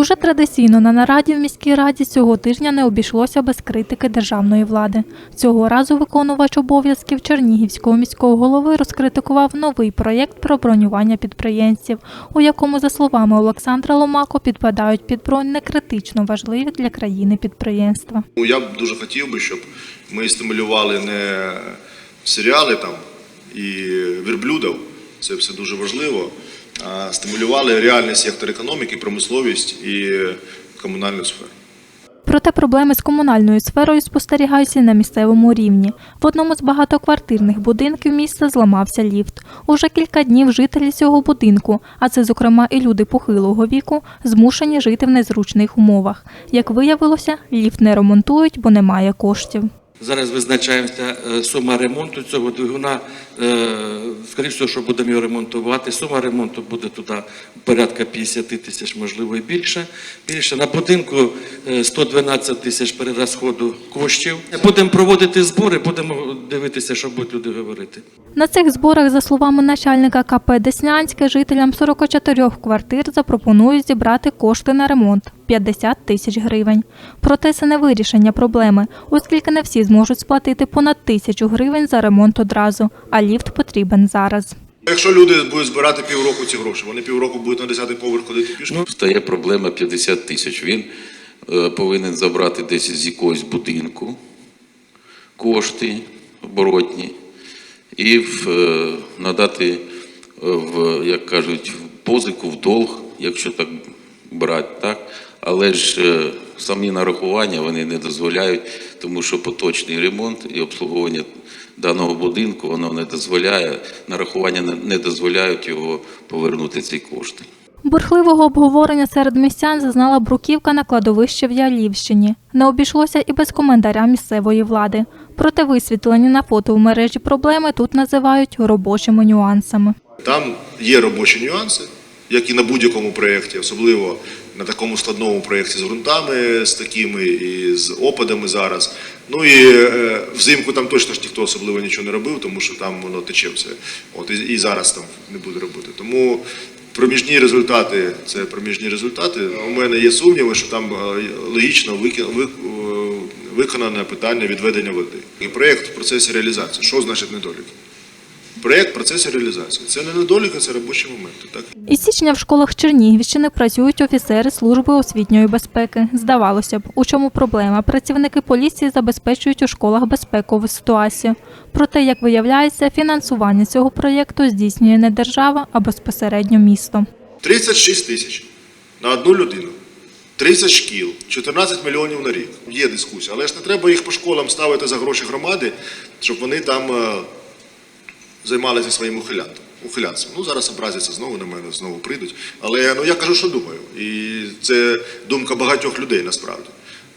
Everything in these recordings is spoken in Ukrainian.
Уже традиційно на нараді в міській раді цього тижня не обійшлося без критики державної влади. Цього разу виконувач обов'язків Чернігівського міського голови розкритикував новий проєкт про бронювання підприємців, у якому, за словами Олександра Ломако, підпадають під бронь не критично важливі для країни підприємства. Ну, я б дуже хотів би, щоб ми стимулювали не серіали там і верблюдів, це все дуже важливо, стимулювали реальний сектор економіки, промисловість і комунальну сферу. Проте проблеми з комунальною сферою спостерігаються на місцевому рівні. В одному з багатоквартирних будинків міста зламався ліфт. Уже кілька днів жителі цього будинку, а це, зокрема, і люди похилого віку, змушені жити в незручних умовах. Як виявилося, ліфт не ремонтують, бо немає коштів. Зараз визначається е, сума ремонту цього двигуна. Е, Скоріше що будемо його ремонтувати. Сума ремонту буде туди порядка 50 тисяч, можливо, і більше. Більше на будинку е, 112 тисяч перерозходу коштів. Будемо проводити збори, будемо дивитися, що будуть люди говорити. На цих зборах, за словами начальника КП Деснянське, жителям 44 квартир запропонують зібрати кошти на ремонт 50 тисяч гривень. Проте це не вирішення проблеми, оскільки не всі зможуть сплатити понад тисячу гривень за ремонт одразу, а ліфт потрібен зараз. Якщо люди будуть збирати півроку ці гроші, вони півроку будуть на 10-й поверх ходити пішки. Ну, стає проблема 50 тисяч. Він е, повинен забрати десь з якогось будинку кошти оборотні і в, е, надати, е, в, як кажуть, в позику, в долг, якщо так брати, так? Але ж е, самі нарахування вони не дозволяють, тому що поточний ремонт і обслуговування даного будинку воно не дозволяє, нарахування не- дозволяють його повернути ці кошти. Бурхливого обговорення серед містян зазнала бруківка на кладовищі в Ялівщині. Не обійшлося і без коментаря місцевої влади. Проте висвітлені на фото в мережі проблеми тут називають робочими нюансами. Там є робочі нюанси, як і на будь-якому проєкті, особливо на такому складному проєкті з ґрунтами, з такими і з опадами зараз. Ну і е, взимку там точно ж ніхто особливо нічого не робив, тому що там воно тече все. От і, зараз там не буде робити. Тому проміжні результати це проміжні результати. У мене є сумніви, що там логічно е, виконане питання відведення води. І проєкт в процесі реалізації. Що значить недоліки? Проєкт в процесі реалізації. Це не недоліки, це робочі моменти. Так? Із січня в школах Чернігівщини працюють офіцери служби освітньої безпеки. Здавалося б, у чому проблема? Працівники поліції забезпечують у школах безпекову ситуацію. Проте, як виявляється, фінансування цього проєкту здійснює не держава, а безпосередньо місто. 36 тисяч на одну людину. 30 шкіл, 14 мільйонів на рік. Є дискусія, але ж не треба їх по школам ставити за гроші громади, щоб вони там е, займалися своїм ухилянтом. ухилянцем. Ну зараз образяться знову на мене, знову прийдуть. Але ну я кажу, що думаю. І це думка багатьох людей насправді.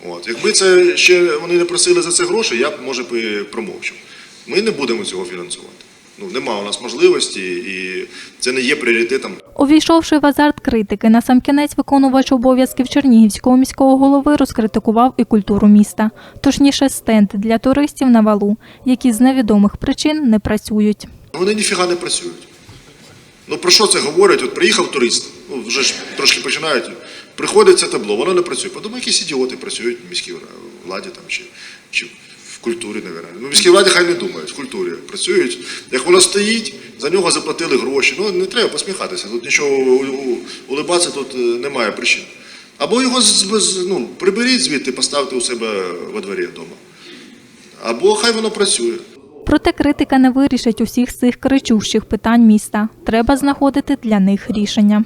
От. Якби це ще вони не просили за це гроші, я б може б промовчав. Ми не будемо цього фінансувати. Ну нема у нас можливості, і це не є пріоритетом Увійшовши в азарт критики, на сам кінець виконувач обов'язків Чернігівського міського голови розкритикував і культуру міста, точніше стенд для туристів на валу, які з невідомих причин не працюють. Вони ніфіга не працюють. Ну про що це говорять? От приїхав турист, ну вже ж трошки починають. Приходить це табло, воно не працює. Подумай, якісь ідіоти працюють в міській владі там чи, чи культурі, навірно. Ну, в міській владі хай не думають, в культурі працюють. Як воно стоїть, за нього заплатили гроші. Ну не треба посміхатися. Тут нічого улибатися тут е, немає причин. Або його ну, приберіть звідти, поставте у себе во дворі вдома. Або хай воно працює. Проте критика не вирішить усіх цих кричущих питань міста. Треба знаходити для них рішення.